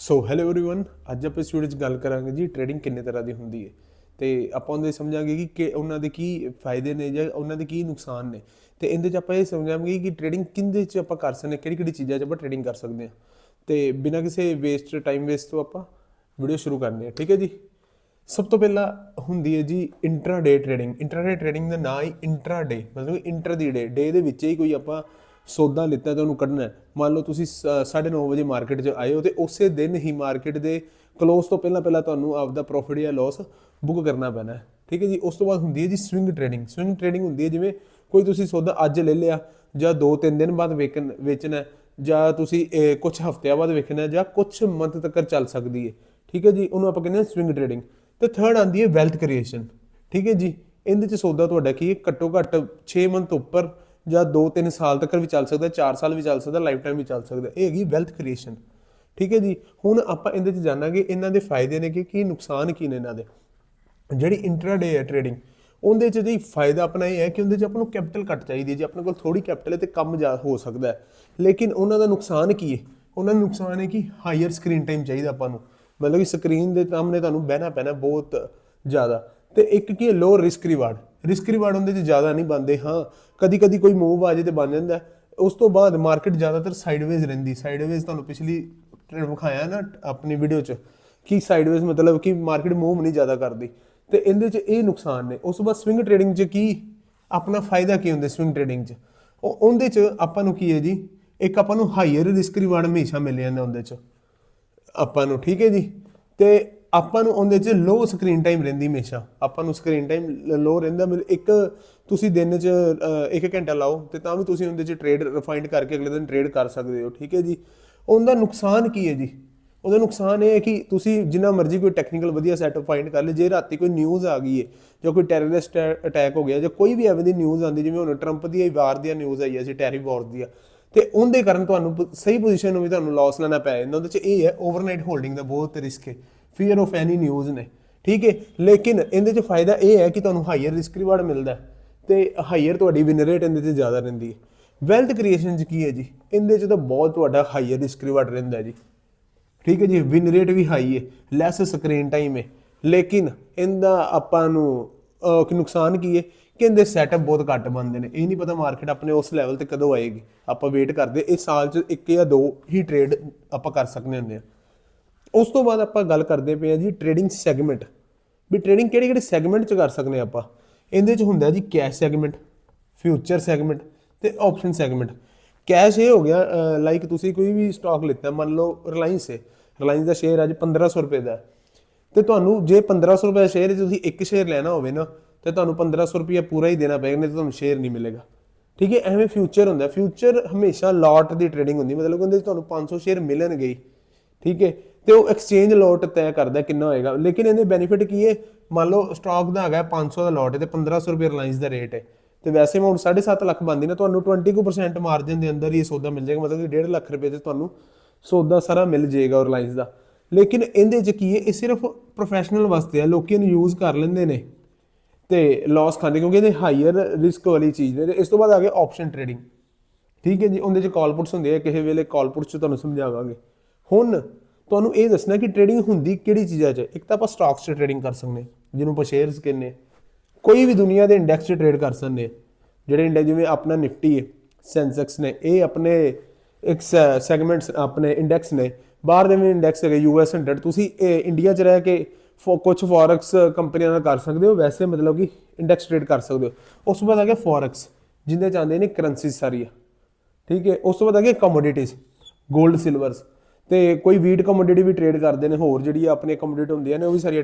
So hello everyone ਅੱਜ ਆਪਾਂ ਇਸ ਵੀਡੀਓ 'ਚ ਗੱਲ ਕਰਾਂਗੇ ਜੀ ਟ੍ਰੇਡਿੰਗ ਕਿੰਨੇ ਤਰ੍ਹਾਂ ਦੀ ਹੁੰਦੀ ਹੈ ਤੇ ਆਪਾਂ ਉਹਦੇ ਸਮਝਾਂਗੇ ਕਿ ਕਿ ਉਹਨਾਂ ਦੇ ਕੀ ਫਾਇਦੇ ਨੇ ਜਾਂ ਉਹਨਾਂ ਦੇ ਕੀ ਨੁਕਸਾਨ ਨੇ ਤੇ ਇਹਦੇ 'ਚ ਆਪਾਂ ਇਹ ਸਮਝਾਂਗੇ ਕਿ ਟ੍ਰੇਡਿੰਗ ਕਿੰਦੇ 'ਚ ਆਪਾਂ ਕਰ ਸਕਦੇ ਹਾਂ ਕਿਹੜੀ ਕਿਹੜੀ ਚੀਜ਼ਾਂ 'ਚ ਆਪਾਂ ਟ੍ਰੇਡਿੰਗ ਕਰ ਸਕਦੇ ਹਾਂ ਤੇ ਬਿਨਾਂ ਕਿਸੇ ਵੇਸਟ ਟਾਈਮ ਵੇਸਟ ਤੋਂ ਆਪਾਂ ਵੀਡੀਓ ਸ਼ੁਰੂ ਕਰਨੀ ਹੈ ਠੀਕ ਹੈ ਜੀ ਸਭ ਤੋਂ ਪਹਿਲਾਂ ਹੁੰਦੀ ਹੈ ਜੀ ਇੰਟਰਾਡੇ ਟ੍ਰੇਡਿੰਗ ਇੰਟਰਾਡੇ ਟ੍ਰੇਡਿੰਗ ਦਾ ਨਾਂ ਹੀ ਇੰਟਰਾਡੇ ਮਤਲਬ ਇੰਟਰ ਦੀ ਡੇ ਡੇ ਦੇ ਵਿੱਚ ਹੀ ਕੋਈ ਆਪਾਂ ਸੌਦਾ ਲਿੱਤਾ ਤੇ ਉਹਨੂੰ ਕੱਢਣਾ ਮੰਨ ਲਓ ਤੁਸੀਂ 9:30 ਵਜੇ ਮਾਰਕੀਟ 'ਚ ਆਏ ਹੋ ਤੇ ਉਸੇ ਦਿਨ ਹੀ ਮਾਰਕੀਟ ਦੇ ਕਲੋਜ਼ ਤੋਂ ਪਹਿਲਾਂ ਪਹਿਲਾਂ ਤੁਹਾਨੂੰ ਆਪਦਾ ਪ੍ਰੋਫਿਟ ਜਾਂ ਲਾਸ ਬੁੱਕ ਕਰਨਾ ਪੈਣਾ ਠੀਕ ਹੈ ਜੀ? ਉਸ ਤੋਂ ਬਾਅਦ ਹੁੰਦੀ ਹੈ ਜੀ ਸਵਿੰਗ ਟ੍ਰੇਡਿੰਗ ਸਵਿੰਗ ਟ੍ਰੇਡਿੰਗ ਹੁੰਦੀ ਹੈ ਜਿਵੇਂ ਕੋਈ ਤੁਸੀਂ ਸੌਦਾ ਅੱਜ ਲੈ ਲਿਆ ਜਾਂ 2-3 ਦਿਨ ਬਾਅਦ ਵੇਚਣ ਵੇਚਣਾ ਜਾਂ ਤੁਸੀਂ ਕੁਝ ਹਫ਼ਤਿਆਂ ਬਾਅਦ ਵੇਖਣਾ ਜਾਂ ਕੁਝ ਮੰਥ ਤੱਕ ਚੱਲ ਸਕਦੀ ਹੈ। ਠੀਕ ਹੈ ਜੀ? ਉਹਨੂੰ ਆਪਾਂ ਕਹਿੰਦੇ ਹਾਂ ਸਵਿੰਗ ਟ੍ਰੇਡਿੰਗ ਤੇ ਥਰਡ ਆਂਦੀ ਹੈ ਵੈਲਥ ਕ੍ਰੀਏਸ਼ਨ ਠੀਕ ਹੈ ਜੀ? ਇਹਦੇ ਚ ਸੌਦਾ ਤੁਹਾਡਾ ਕੀ ਹੈ? ਘੱਟੋ ਘੱਟ 6 ਮੰਥ ਉੱਪਰ ਜਾਂ 2-3 ਸਾਲ ਤੱਕ ਵੀ ਚੱਲ ਸਕਦਾ 4 ਸਾਲ ਵੀ ਚੱਲ ਸਕਦਾ ਲਾਈਫ ਟਾਈਮ ਵੀ ਚੱਲ ਸਕਦਾ। ਇਹ ਹੈਗੀ ਵੈਲਥ ਕ੍ਰੀਏਸ਼ਨ ਠੀਕ ਹੈ ਜੀ? ਹੁਣ ਆਪਾਂ ਇਹਦੇ ਚ ਜਾਣਾਂਗੇ ਇਹਨਾਂ ਦੇ ਫਾਇਦੇ ਨੇ ਕਿ ਕੀ ਨੁਕਸਾਨ ਕੀ ਨੇ ਇਹਨਾਂ ਦੇ। ਜਿਹੜੀ ਇੰਟਰਾਡੇ ਹੈ ਟ੍ਰੇਡਿੰਗ ਉਹਦੇ ਚ ਜੀ ਫਾਇਦਾ ਆਪਣਾ ਇਹ ਹੈ ਕਿ ਉਹਦੇ ਚ ਆਪਾਂ ਨੂੰ ਕੈਪੀਟਲ ਘੱਟ ਚਾਹੀਦੀ ਹੈ ਜੇ। ਆਪਣੇ ਕੋਲ ਥੋੜੀ ਕੈਪੀਟਲ ਹੈ ਤੇ ਕੰਮ ਜਾ ਹੋ ਸਕਦਾ ਹੈ। ਲੇਕਿਨ ਉਹਨਾਂ ਦਾ ਨੁਕਸਾਨ ਕੀ ਹੈ? ਉਹਨਾਂ ਦਾ ਨੁਕਸਾਨ ਹੈ ਕਿ ਹਾਈਅਰ ਸਕਰੀਨ ਟਾਈਮ ਚਾਹੀਦਾ ਆਪਾਂ ਨੂੰ। ਮਤਲਬ ਕਿ ਸਕਰੀਨ ਦੇ ਸਾਹਮਣੇ ਤੁਹਾਨੂੰ ਬਹਿਣਾ ਪੈਣਾ ਬਹੁਤ ਜ਼ਿਆਦਾ। ਤੇ ਇੱਕ ਕੀ ਹੈ? Low risk reward risk reward ਉਹਦੇ ਚ ਜ਼ਿਆਦਾ ਨਹੀਂ ਬੰਦੇ ਹਾਂ ਕਦੀ ਕਦੀ ਕੋਈ ਮੂਵ ਆ ਜੇ ਤੇ ਬਣ ਜਾਂਦਾ। ਉਸ ਤੋਂ ਬਾਅਦ ਮਾਰਕੀਟ ਜ਼ਿਆਦਾਤਰ ਸਾਈਡਵੇਜ਼ ਰਹਿੰਦੀ। ਸਾਈਡਵੇਜ਼ ਤੁਹਾਨੂੰ ਪਿਛਲੀ ਟ੍ਰੇਡ ਵਿਖਾਇਆ ਨਾ ਆਪਣੀ ਵੀਡੀਓ 'ਚ, ਕਿ ਸਾਈਡਵੇਜ਼ ਮਤਲਬ ਕਿ ਮਾਰਕੀਟ ਮੂਵ ਨਹੀਂ ਜ਼ਿਆਦਾ ਕਰਦੀ। ਤੇ ਇਹਦੇ 'ਚ ਇਹ ਨੁਕਸਾਨ ਨੇ। ਉਸ ਤੋਂ ਬਾਅਦ ਸਵਿੰਗ ਟ੍ਰੇਡਿੰਗ 'ਚ ਕੀ, ਆਪਣਾ ਫਾਇਦਾ ਕੀ ਹੁੰਦਾ ਸਵਿੰਗ ਟ੍ਰੇਡਿੰਗ 'ਚ? ਉਹ, ਉਹਦੇ 'ਚ ਆਪਾਂ ਨੂੰ ਕੀ ਹੈ ਜੀ? ਇੱਕ ਆਪਾਂ ਨੂੰ ਹਾਈਅਰ ਰਿਸਕ ਰਿਵਾਰਡ ਹਮੇਸ਼ਾ ਮਿਲ ਜਾਂਦਾ ਉਹਦੇ 'ਚ। ਆਪਾਂ ਨੂੰ, ਠੀਕ ਹੈ ਜੀ? ਤੇ ਆਪਾਂ ਨੂੰ ਉਹਦੇ 'ਚ ਲੋ ਸਕਰੀਨ ਟਾਈਮ ਰਹਿੰਦੀ ਹਮੇਸ਼ਾ। ਆਪਾਂ ਨੂੰ ਸਕਰੀਨ ਟਾਈਮ ਲੋ ਰਹਿੰਦਾ, ਮਤਲਬ ਇੱਕ ਤੁਸੀਂ ਦਿਨ 'ਚ ਇੱਕ ਘੰਟਾ ਲਾਓ ਤੇ ਤਾਂ ਵੀ ਤੁਸੀਂ ਉਹਦੇ 'ਚ ਟ੍ਰੇਡ ਰਿਫਾਈਂਡ ਕਰਕੇ ਅਗਲੇ ਦਿਨ ਟ੍ਰੇਡ ਕਰ ਸਕਦੇ ਹੋ, ਠੀਕ ਹੈ ਜੀ? ਉਹਦਾ ਨੁਕਸਾਨ ਕੀ ਹੈ ਜੀ? ਉਹਦਾ ਨੁਕਸਾਨ ਇਹ ਹੈ ਕਿ ਤੁਸੀਂ ਜਿੰਨਾ ਮਰਜ਼ੀ ਕੋਈ ਟੈਕਨੀਕਲ ਵਧੀਆ ਸੈਟਅਪ ਫਾਈਂਡ ਕਰ ਲੇ, ਜੇ ਰਾਤੀ ਕੋਈ ਨਿਊਜ਼ ਆ ਗਈ ਹੈ, ਜਾਂ ਕੋਈ ਟੈਰਰਿਸਟ ਅਟੈਕ ਹੋ ਗਿਆ, ਜਾਂ ਕੋਈ ਵੀ ਐਵੇਂ ਦੀ ਨਿਊਜ਼ ਆਉਂਦੀ, ਜਿਵੇਂ ਹੁਣ ਟਰੰਪ ਦੀ ਵਾਰ ਦੀਆਂ ਨਿਊਜ਼ ਆਈ ਸੀ ਟੈਰੀ ਵਾਰ ਦੀ ਆ ਤੇ ਉਹਦੇ ਕਾਰਨ ਤੁਹਾਨੂੰ ਪ- ਸਹੀ ਪੋਜੀਸ਼ਨ ਨੂੰ ਵੀ ਤੁਹਾਨੂੰ ਲਾਸ ਲੈਣਾ ਪੈ ਜਾਂਦਾ, ਉਹਦੇ ਚ ਇਹ ਹੈ ਓਵਰਨਾਈਟ ਹੋਲਡਿੰਗ ਦਾ ਬਹੁਤ ਰਿਸਕ ਹੈ। ਫੀਅਰ ਆਫ ਐਨੀ ਨਿਊਜ਼ ਨੇ। ਠੀਕ ਹੈ? ਲੇਕਿਨ ਇਹਦੇ ਚ ਫਾਇਦਾ ਇਹ ਹੈ ਕਿ ਤੁਹਾਨੂੰ ਹਾਈਅਰ ਰਿਸਕ ਰਿਵਾਰਡ ਮਿਲਦਾ ਹੈ। ਤੇ ਹਾਈਅਰ ਤੁਹਾਡੀ ਵਿਨ ਰੇਟ ਇਹਦੇ ਤੇ ਜ਼ਿਆਦਾ ਰਹਿੰਦੀ ਹੈ। ਵੈਲਥ ਕ੍ਰੀਏਸ਼ਨ ਚ ਕੀ ਹੈ ਜੀ? ਇਹਦੇ ਚ ਤਾਂ ਬਹੁਤ ਤੁਹਾਡਾ ਹਾਈਅਰ ਰਿਸਕ ਰਿਵਾਰਡ ਰਹਿੰਦਾ ਜੀ। ਠੀਕ ਹੈ ਜੀ? ਵਿਨ ਰੇਟ ਵੀ ਹਾਈ ਹੈ। ਲੈਸ ਸਕਰੀਨ ਟਾਈਮ ਹੈ। ਲੇਕਿਨ ਇਹਦਾ ਆਪਾਂ ਨੂੰ ਅਹ, ਨੁਕਸਾਨ ਕੀ ਹੈ? ਕਿ ਇਹਦੇ ਸੈਟਅਪ ਬਹੁਤ ਘੱਟ ਬਣਦੇ ਨੇ। ਇਹ ਨਹੀਂ ਪਤਾ ਮਾਰਕੀਟ ਆਪਣੇ ਉਸ ਲੈਵਲ ਤੇ ਕਦੋਂ ਆਏਗੀ। ਆਪਾਂ ਵੇਟ ਕਰਦੇ ਇਸ ਸਾਲ 'ਚ ਇੱਕ ਜਾਂ ਦੋ ਹੀ ਟ੍ਰੇਡ ਆਪਾਂ ਕਰ ਸਕਦੇ ਹੁੰਦੇ ਆ ਉਸ ਤੋਂ ਬਾਅਦ ਆਪਾਂ ਗੱਲ ਕਰਦੇ ਪਏ ਆ ਜੀ ਟ੍ਰੇਡਿੰਗ ਸੈਗਮੈਂਟ ਵੀ ਟ੍ਰੇਡਿੰਗ ਕਿਹੜੇ ਕਿਹੜੇ ਸੈਗਮੈਂਟ 'ਚ ਕਰ ਸਕਦੇ ਆ ਆਪਾਂ? ਇਹਦੇ 'ਚ ਹੁੰਦਾ ਜੀ ਕੈਸ਼ ਸੈਗਮੈਂਟ ਫਿਊਚਰ ਸੈਗਮੈਂਟ ਤੇ ਆਪਸ਼ਨ ਸੈਗਮੈਂਟ ਕੈਸ਼ ਇਹ ਹੋ ਗਿਆ ਲਾਈਕ ਤੁਸੀਂ ਕੋਈ ਵੀ ਸਟਾਕ ਲਿੱਤਾ, ਮੰਨ ਲਓ ਰਿਲਾਇੰਸ ਹੈ। ਰਿਲਾਇੰਸ ਦਾ ਸ਼ੇਅਰ ਅੱਜ 1500 ਰੁਪਏ ਦਾ ਹੈ। ਤੇ ਤੁਹਾਨੂੰ ਜੇ 1500 ਰੁਪਏ ਦਾ ਸ਼ੇਅਰ ਤੁਸੀਂ ਇੱਕ ਸ਼ੇਅਰ ਲੈਣਾ ਹੋਵੇ ਨਾ, ਤੇ ਤੁਹਾਨੂੰ 1500 ਰੁਪਏ ਪੂਰਾ ਹੀ ਦੇਣਾ ਪਏਗਾ, ਨਹੀਂ ਤਾਂ ਤੁਹਾਨੂੰ ਸ਼ੇਅਰ ਨਹੀਂ ਮਿਲੇਗਾ। ਠੀਕ ਹੈ? ਐਵੇਂ ਫਿਊਚਰ ਹੁੰਦਾ ਫਿਊਚਰ ਹਮੇਸ਼ਾ ਲਾਟ ਦੀ ਟ੍ਰੇਡਿੰਗ ਹੁੰਦੀ ਮਤਲਬ ਉਹਦੇ 'ਚ ਤੁਹਾਨੂੰ 500 ਸ਼ੇਅਰ ਮਿਲਣਗੇ ਠੀਕ ਹੈ? ਤੇ ਉਹ ਐਕਸਚੇਂਜ ਲੋਟ ਤੈਅ ਕਰਦਾ ਕਿੰਨਾ ਹੋਏਗਾ। ਲੇਕਿਨ ਇਹਦੇ ਬੈਨੀਫਿਟ ਕੀ ਹੈ ਮੰਨ ਲਓ ਸਟਾਕ ਦਾ ਹੈਗਾ 500 ਦਾ ਲੋਟ ਹੈ ਤੇ 1500 ਰੁਪਏ ਰਿਲਾਇੰਸ ਦਾ ਰੇਟ ਹੈ ਤੇ ਵੈਸੇ ਅਮਾਉਂਟ 7.5 ਲੱਖ ਬਣਦੀ ਨਾ, ਤੁਹਾਨੂੰ 20% ਮਾਰਜਨ ਦੇ ਅੰਦਰ ਹੀ ਇਹ ਸੌਦਾ ਮਿਲ ਜਾਏਗਾ। ਮਤਲਬ ਕਿ 1.5 ਲੱਖ ਰੁਪਏ ਤੇ ਤੁਹਾਨੂੰ ਸੌਦਾ ਸਾਰਾ ਮਿਲ ਜਾਏਗਾ ਰਿਲਾਇੰਸ ਦਾ। ਲੇਕਿਨ ਇਹਦੇ 'ਚ ਕੀ ਹੈ ਇਹ ਸਿਰਫ ਪ੍ਰੋਫੈਸ਼ਨਲ ਵਾਸਤੇ ਹੈ ਲੋਕੀ ਇਹਨੂੰ ਯੂਜ਼ ਕਰ ਲੈਂਦੇ ਨੇ ਤੇ ਲਾਸ ਖਾਂਦੇ, ਕਿਉਂਕਿ ਇਹਦੇ ਹਾਈਅਰ ਰਿਸਕ ਵਾਲੀ ਚੀਜ਼ ਨੇ। ਤੇ ਇਸ ਤੋਂ ਬਾਅਦ ਆ ਗਿਆ ਆਪਸ਼ਨ ਟ੍ਰੇਡਿੰਗ ਠੀਕ ਹੈ ਜੀ, ਉਹਦੇ ਚ ਕਾਲ ਪੁੱਟਸ ਹੁੰਦੇ ਆ, ਕਿਸੇ ਵੇਲੇ ਕਾਲ ਪੁੱਟਸ ਚ ਤੁਹਾਨੂੰ ਸਮਝਾਵਾਂਗੇ। ਹੁਣ ਤੁਹਾਨੂੰ ਇਹ ਦੱਸਣਾ ਕਿ ਟ੍ਰੇਡਿੰਗ ਹੁੰਦੀ ਕਿਹੜੀ ਚੀਜ਼ਾਂ 'ਚ? ਇੱਕ ਤਾਂ ਆਪਾਂ ਸਟਾਕਸ 'ਚ ਟ੍ਰੇਡਿੰਗ ਕਰ ਸਕਦੇ ਹਾਂ, ਜਿਹਨੂੰ ਆਪਾਂ ਸ਼ੇਅਰਸ ਕਹਿੰਦੇ ਕੋਈ ਵੀ ਦੁਨੀਆ ਦੇ ਇੰਡੈਕਸ 'ਚ ਟ੍ਰੇਡ ਕਰ ਸਕਦੇ ਜਿਹੜੇ ਇੰਡੈਕਸ ਜਿਵੇਂ ਆਪਣਾ ਨਿਫਟੀ ਹੈ ਸੈਂਸੈਕਸ ਨੇ, ਇਹ ਆਪਣੇ ਇੱਕ ਸੈਗਮੈਂਟਸ ਆਪਣੇ ਇੰਡੈਕਸ ਨੇ। ਬਾਹਰ ਦੇ ਵੀ ਇੰਡੈਕਸ ਹੈਗੇ ਯੂਐਸ 100 ਤੁਸੀਂ ਇਹ ਇੰਡੀਆ 'ਚ ਰਹਿ ਕੇ ਫੋ ਕੁਝ ਫੋਰੈਕਸ ਕੰਪਨੀਆਂ ਨਾਲ ਕਰ ਸਕਦੇ ਹੋ, ਵੈਸੇ ਮਤਲਬ ਕਿ ਇੰਡੈਕਸ ਟ੍ਰੇਡ ਕਰ ਸਕਦੇ ਹੋ। ਉਸ ਤੋਂ ਬਾਅਦ ਆ ਗਿਆ ਫੋਰੈਕਸ ਜਿੰਦੇ ਚਾਹੁੰਦੇ ਨੇ ਕਰੰਸੀ ਸਾਰੀਆਂ। ਠੀਕ ਹੈ, ਉਸ ਤੋਂ ਬਾਅਦ ਆ ਗਿਆ ਕਮੋਡਿਟੀਜ਼ 골ਡ ਸਿਲਵਰਸ ਤੇ ਕੋਈ ਵੀਟ ਕਮੋਡਿਟੀ ਵੀ ਟ੍ਰੇਡ ਕਰਦੇ ਨੇ, ਹੋਰ ਜਿਹੜੀ ਆਪਣੇ ਕਮੋਡਿਟੀ ਹੁੰਦੀਆਂ ਨੇ, ਉਹ ਵੀ ਸਾਰੀਆਂ